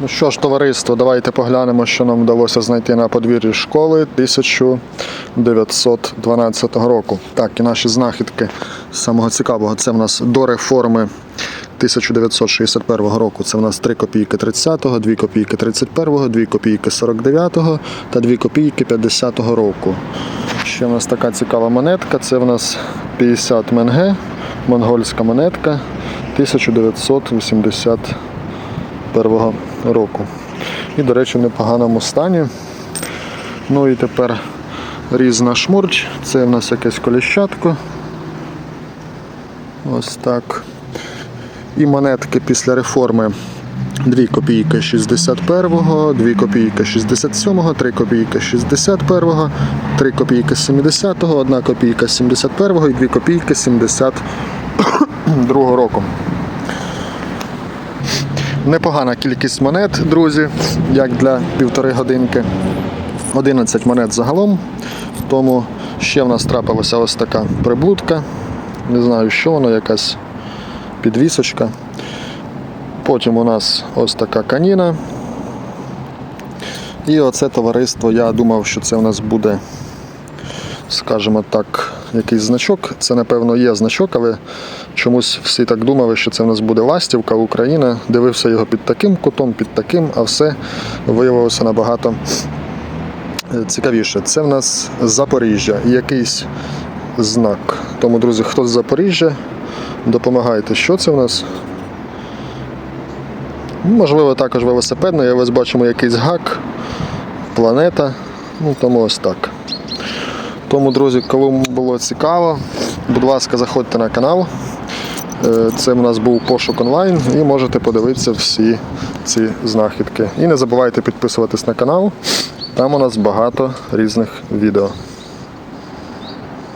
Ну що ж, товариство, давайте поглянемо, що нам вдалося знайти на подвір'ї школи 1912 року. Так, і наші знахідки з самого цікавого. Це в нас до реформи 1961 року. Це в нас 3 копійки 30-го, 2 копійки 31-го, 2 копійки 49-го та 2 копійки 50-го року. Ще в нас така цікава монетка. Це в нас 50 менге, монгольська монетка 1980 першого року. І, до речі, в непоганому стані. Ну і тепер різна шмурч. Це в нас якесь коліщатко. Ось так. І монетки після реформи. 2 копійки 61-го, 2 копійки 67-го, 3 копійки 61-го, 3 копійки 70-го, 1 копійка 71-го і 2 копійки 72-го року. Непогана кількість монет, друзі, як для півтори годинки. 11 монет загалом. Тому ще в нас трапилася ось така приблудка. Не знаю, що воно, якась підвісочка. Потім у нас ось така каніна. І оце товариство, я думав, що це у нас буде, скажімо так, якийсь значок. Це, напевно, є значок, але чомусь всі так думали, що це в нас буде ластівка Україна. Дивився його під таким кутом, під таким, а все виявилося набагато е, цікавіше. Це в нас Запоріжжя якийсь знак. Тому, друзі, хто з Запоріжжя, допомагайте. Що це в нас? Можливо, також велосипедно, я ось бачимо якийсь гак, планета. Ну, тому ось так. Тому, друзі, кому було цікаво, будь ласка, заходьте на канал. Це в нас був пошук онлайн і можете подивитися всі ці знахідки. І не забувайте підписуватись на канал. Там у нас багато різних відео.